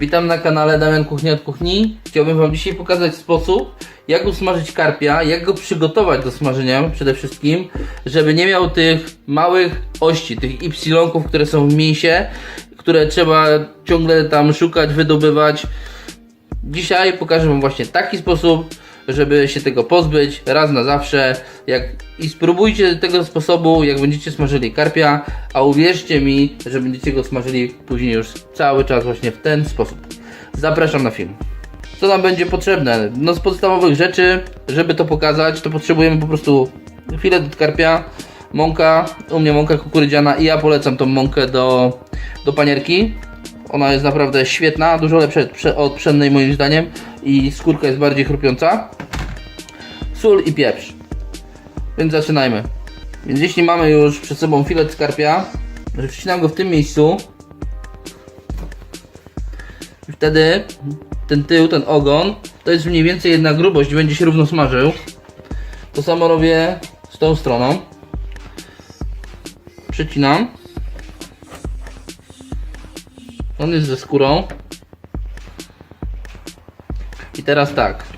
Witam na kanale Damian Kuchnia od Kuchni. Chciałbym Wam dzisiaj pokazać sposób, jak usmażyć karpia, jak go przygotować do smażenia przede wszystkim, żeby nie miał tych małych ości, tych ypsilonków, które są w mięsie, które trzeba ciągle tam szukać, wydobywać. Dzisiaj pokażę Wam właśnie taki sposób, żeby się tego pozbyć raz na zawsze. Jak, I spróbujcie tego sposobu, jak będziecie smażyli karpia, a uwierzcie mi, że będziecie go smażyli później już cały czas właśnie w ten sposób. Zapraszam na film. Co nam będzie potrzebne? No z podstawowych rzeczy, żeby to pokazać, to potrzebujemy po prostu filet karpia, mąka, u mnie mąka kukurydziana i ja polecam tą mąkę do, do panierki. Ona jest naprawdę świetna, dużo lepsza od pszennej moim zdaniem i skórka jest bardziej chrupiąca. Sól i pieprz. Więc zaczynajmy. Więc jeśli mamy już przed sobą filet skarpia, wcinam go w tym miejscu. I wtedy ten tył, ten ogon, to jest mniej więcej jedna grubość, będzie się równo smażył. To samo robię z tą stroną. Przecinam. On jest ze skórą. I teraz tak.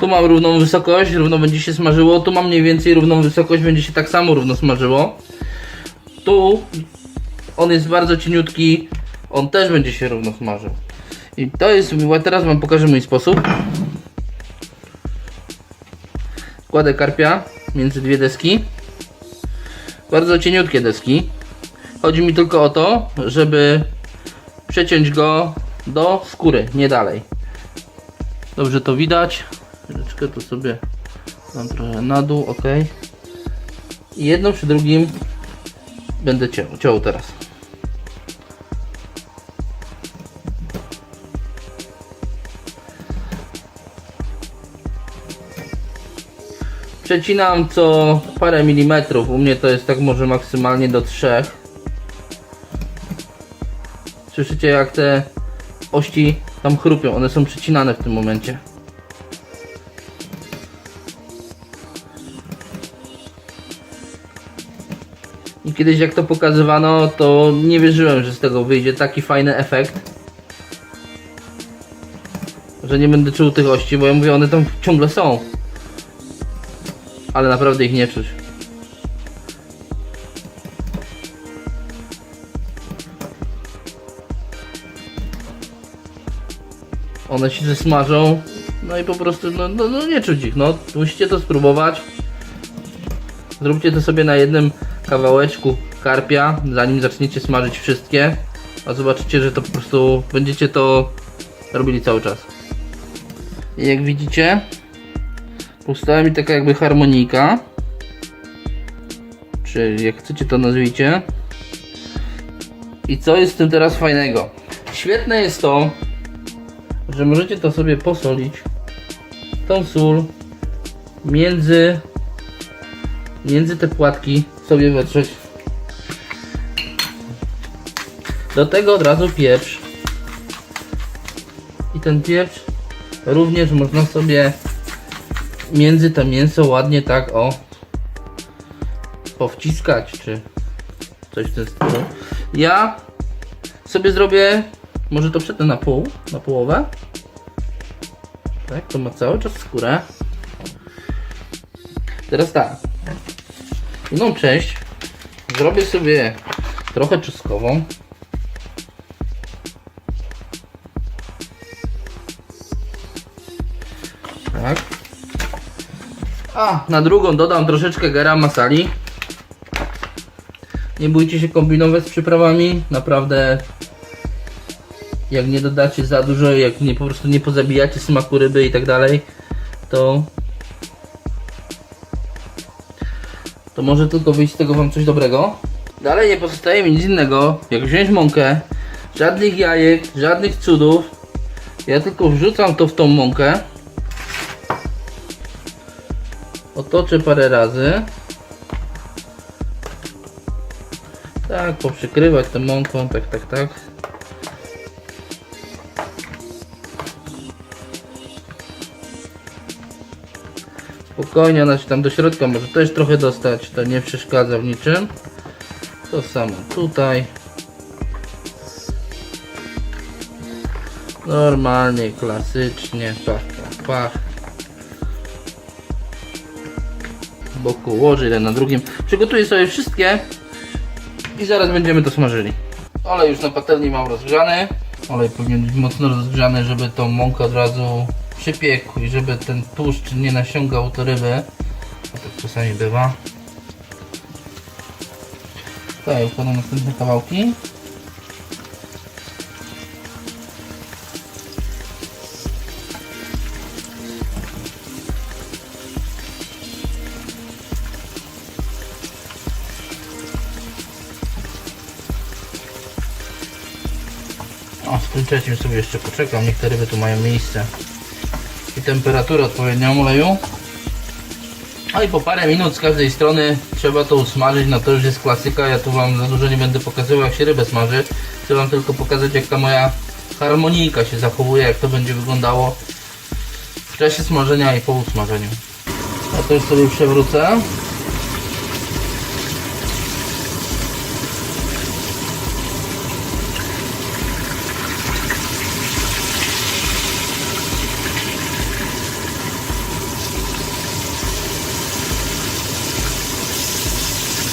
Tu mam równą wysokość, równo będzie się smażyło. Tu mam mniej więcej równą wysokość, będzie się tak samo równo smażyło. Tu on jest bardzo cieniutki, on też będzie się równo smażył. I to jest, teraz wam pokażę mój sposób. Kładę karpia między dwie deski. Bardzo cieniutkie deski. Chodzi mi tylko o to, żeby przeciąć go do skóry, nie dalej. Dobrze to widać. Chwileczkę tu sobie dam trochę na dół, ok. I jedno przy drugim będę ciął, ciął teraz. Przecinam co parę milimetrów. U mnie to jest tak może maksymalnie do trzech. Słyszycie jak te ości tam chrupią, one są przecinane w tym momencie. I kiedyś jak to pokazywano, to nie wierzyłem, że z tego wyjdzie taki fajny efekt. Że nie będę czuł tych ości, bo ja mówię, one tam ciągle są. Ale naprawdę ich nie czuć. One się zesmażą. No i po prostu, no, no, no nie czuć ich. No, musicie to spróbować. Zróbcie to sobie na jednym kawałeczku karpia, zanim zaczniecie smażyć wszystkie. A zobaczycie, że to po prostu będziecie to robili cały czas. I jak widzicie, powstała mi taka jakby harmonika. Czy jak chcecie to nazwijcie. I co jest z tym teraz fajnego? Świetne jest to, że możecie to sobie posolić. Tą sól między między te płatki sobie wetrzeć. Do tego od razu pieprz. I ten pieprz również można sobie między to mięso ładnie tak o powciskać, czy coś w ten stylu. Ja sobie zrobię, może to przetnę na pół, na połowę. Tak, to ma cały czas skórę. Teraz tak. Jedną część zrobię sobie trochę czosnkową. Tak. A na drugą dodam troszeczkę garam masali. Nie bójcie się kombinować z przyprawami. Naprawdę jak nie dodacie za dużo, jak nie po prostu nie pozabijacie smaku ryby i tak dalej, to to może tylko wyjść z tego wam coś dobrego. Dalej nie pozostaje mi nic innego, jak wziąć mąkę, żadnych jajek, żadnych cudów. Ja tylko wrzucam to w tą mąkę. Otoczę parę razy. Tak, poprzykrywać tą mąką, tak, tak, tak. Spokojnie, ona się tam do środka może też trochę dostać, to nie przeszkadza w niczym. To samo tutaj. Normalnie, klasycznie, pach, pach, pach. Boku ułożę jeden na drugim. Przygotuję sobie wszystkie i zaraz będziemy to smażyli. Olej już na patelni mam rozgrzany. Olej powinien być mocno rozgrzany, żeby tą mąkę od razu przypiekł i żeby ten tłuszcz nie nasiągał do ryby. A tak czasami bywa. Tutaj układam następne kawałki. O, z tym trzecim sobie jeszcze poczekam, niech te ryby tu mają miejsce. I temperaturę odpowiednią oleju. No i po parę minut z każdej strony trzeba to usmażyć, no to już jest klasyka, ja tu wam za dużo nie będę pokazywał jak się rybę smaży. Chcę wam tylko pokazać jak ta moja harmonijka się zachowuje, jak to będzie wyglądało w czasie smażenia i po usmażeniu. Ja to już sobie przewrócę.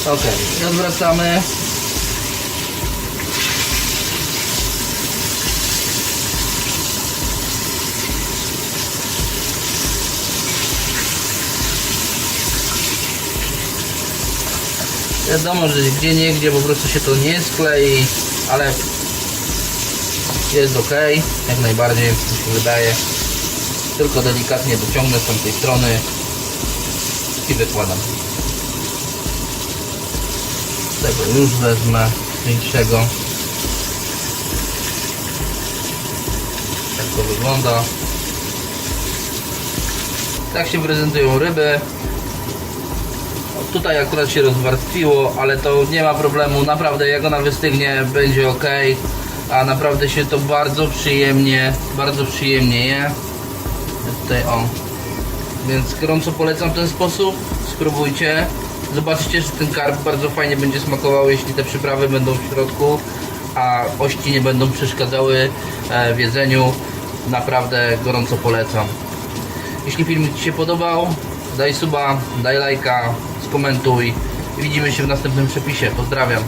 Ok, odwracamy. Wiadomo, że gdzie nie gdzie po prostu się to nie sklei, ale jest ok, jak najbardziej mi się wydaje. Tylko delikatnie dociągnę z tamtej strony i wykładam. Tego już wezmę większego. Tak to wygląda. Tak się prezentują ryby. Tutaj akurat się rozwarstwiło, ale to nie ma problemu. Naprawdę jak ona wystygnie będzie ok. A naprawdę się to bardzo przyjemnie, bardzo przyjemnie je. Tutaj o. Więc gorąco polecam ten sposób. Spróbujcie. Zobaczcie, że ten karp bardzo fajnie będzie smakował, jeśli te przyprawy będą w środku, a ości nie będą przeszkadzały e, w jedzeniu. Naprawdę gorąco polecam. Jeśli filmik Ci się podobał, daj suba, daj lajka, skomentuj. Widzimy się w następnym przepisie. Pozdrawiam.